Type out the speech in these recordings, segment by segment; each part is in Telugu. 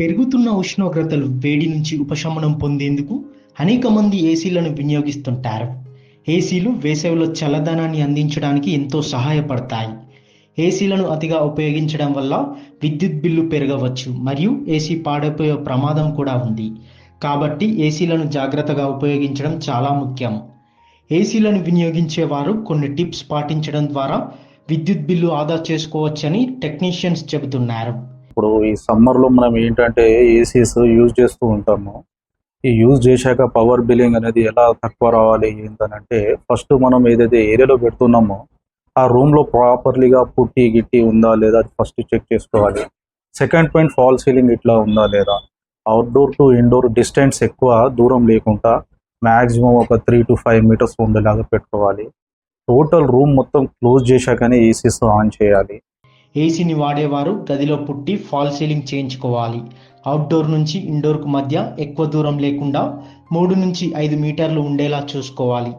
పెరుగుతున్న ఉష్ణోగ్రతలు వేడి నుంచి ఉపశమనం పొందేందుకు అనేక మంది ఏసీలను వినియోగిస్తుంటారు. ఏసీలు వేసవిలో చల్లదనాన్ని అందించడానికి ఎంతో సహాయపడతాయి. ఏసీలను అతిగా ఉపయోగించడం వల్ల విద్యుత్ బిల్లు పెరగవచ్చు మరియు ఏసీ పాడైపోయే ప్రమాదం కూడా ఉంది. కాబట్టి ఏసీలను జాగ్రత్తగా ఉపయోగించడం చాలా ముఖ్యం. ఏసీలను వినియోగించేవారు కొన్ని టిప్స్ పాటించడం ద్వారా విద్యుత్ బిల్లు ఆదా చేసుకోవచ్చని టెక్నీషియన్స్ చెబుతున్నారు. ఇప్పుడు ఈ సమ్మర్లో మనం ఏంటంటే ఏసీస్ యూజ్ చేస్తూ ఉంటాము. ఈ యూజ్ చేశాక పవర్ బిల్లింగ్ అనేది ఎలా తక్కువ రావాలి ఏంటనంటే ఫస్ట్ మనం ఏదైతే ఏరియాలో పెడుతున్నామో ఆ రూమ్లో ప్రాపర్లీగా పుట్టి గిట్టి ఉందా లేదా ఫస్ట్ చెక్ చేసుకోవాలి. సెకండ్ పాయింట్ ఫాల్ సీలింగ్ ఇట్లా ఉందా లేదా? అవుట్డోర్ టు ఇండోర్ డిస్టెన్స్ ఎక్కువ దూరం లేకుండా మ్యాక్సిమం ఒక త్రీ టు ఫైవ్ మీటర్స్ ఉండేలాగా పెట్టుకోవాలి. టోటల్ రూమ్ మొత్తం క్లోజ్ చేశాకనే ఏసీస్ ఆన్ చేయాలి. ఏసీని వాడేవారు గదిలో పుట్టి ఫాల్ సీలింగ్ చేయించుకోవాలి. అవుట్డోర్ నుంచి ఇండోర్కు మధ్య ఎక్కువ దూరం లేకుండా మూడు నుంచి ఐదు మీటర్లు ఉండేలా చూసుకోవాలి.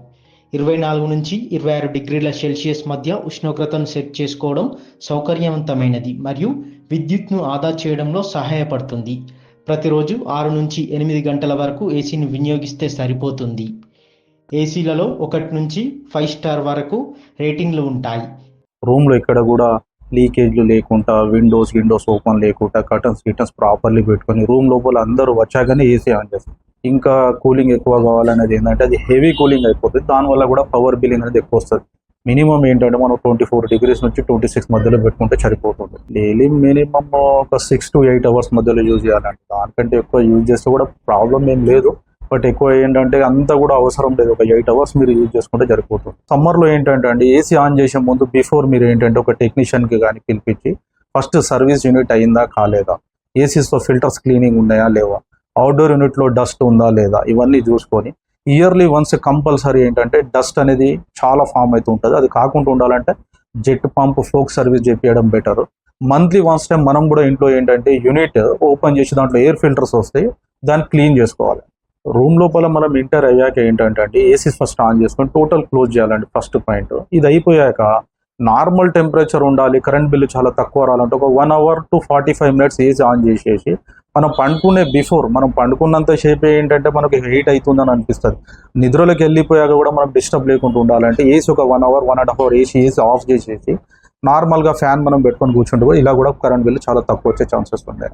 ఇరవై నాలుగు నుంచి ఇరవై ఆరు డిగ్రీల సెల్సియస్ మధ్య ఉష్ణోగ్రతను సెట్ చేసుకోవడం సౌకర్యవంతమైనది మరియు విద్యుత్ను ఆదా చేయడంలో సహాయపడుతుంది. ప్రతిరోజు ఆరు నుంచి ఎనిమిది గంటల వరకు ఏసీని వినియోగిస్తే సరిపోతుంది. ఏసీలలో ఒకటి నుంచి ఫైవ్ స్టార్ వరకు రేటింగ్లు ఉంటాయి. రూమ్లో ఇక్కడ కూడా లీకేజ్లు లేకుండా విండోస్ విండోస్ ఓపెన్ లేకుండా కర్టన్స్ గిటన్స్ ప్రాపర్లీ పెట్టుకొని రూమ్ లోపల అందరూ వచ్చాకనే ఏసీ ఆన్ చేస్తారు. ఇంకా కూలింగ్ ఎక్కువ కావాలనేది ఏంటంటే అది హెవీ కూలింగ్ అయిపోతుంది. దానివల్ల కూడా పవర్ బిల్లింగ్ అనేది ఎక్కువ వస్తుంది. మినిమం ఏంటంటే మనం ట్వంటీ ఫోర్ డిగ్రీస్ నుంచి ట్వంటీ సిక్స్ మధ్యలో పెట్టుకుంటే సరిపోతుంది. డైలీ మినిమం ఒక సిక్స్ టు ఎయిట్ అవర్స్ మధ్యలో యూజ్ చేయాలంటే దానికంటే ఎక్కువ యూజ్ చేస్తే కూడా ప్రాబ్లం ఏం లేదు. బట్ ఎక్కువ ఏంటంటే అంతా కూడా అవసరం లేదు. ఒక ఎయిట్ అవర్స్ మీరు యూజ్ చేసుకుంటే సరిపోతుంది. సమ్మర్లో ఏంటంటే అండి ఏసీ ఆన్ చేసే ముందు బిఫోర్ మీరు ఏంటంటే ఒక టెక్నీషియన్కి కానీ పిలిపించి ఫస్ట్ సర్వీస్ యూనిట్ అయిందా కాలేదా? ఏసీస్లో ఫిల్టర్స్ క్లీనింగ్ ఉన్నాయా లేవా? అవుట్డోర్ యూనిట్లో డస్ట్ ఉందా లేదా? ఇవన్నీ చూసుకొని ఇయర్లీ వన్స్ కంపల్సరీ ఏంటంటే డస్ట్ అనేది చాలా ఫామ్ అవుతూ ఉంటుంది. అది కాకుండా ఉండాలంటే జెట్ పంప్ ఫోక్ సర్వీస్ చేపించడం బెటర్. మంత్లీ వన్స్ టైం మనం కూడా ఇంట్లో ఏంటంటే యూనిట్ ఓపెన్ చేసి దాంట్లో ఎయిర్ ఫిల్టర్స్ వస్తాయి. దాన్ని క్లీన్ చేసుకోవాలి. రూమ్ లోపల మనం ఎంటర్ అయ్యాక ఏంటంటే అండి ఏసీ ఫస్ట్ ఆన్ చేసుకొని టోటల్ క్లోజ్ చేయాలండి ఫస్ట్ పాయింట్ ఇది అయిపోయాక నార్మల్ టెంపరేచర్ ఉండాలి కరెంట్ బిల్లు చాలా తక్కువ రావాలంటే ఒక one hour to forty five minutes AC on చేసేసి మనం పండుకునే బిఫోర్ మనం పండుకున్నంత సేపు ఏంటంటే మనకి హీట్ అవుతుందని అనిపిస్తుంది. నిద్రలోకి వెళ్ళిపోయాక కూడా మనం డిస్టర్బ్ లేకుండా ఉండాలంటే ఏసీ ఒక one hour one and half hour AC AC off చేసేసి నార్మల్గా ఫ్యాన్ మనం పెట్టుకొని కూర్చుంటే కూడా ఇలా కూడా కరెంట్ బిల్లు చాలా తక్కువ వచ్చే ఛాన్సెస్ ఉన్నాయి.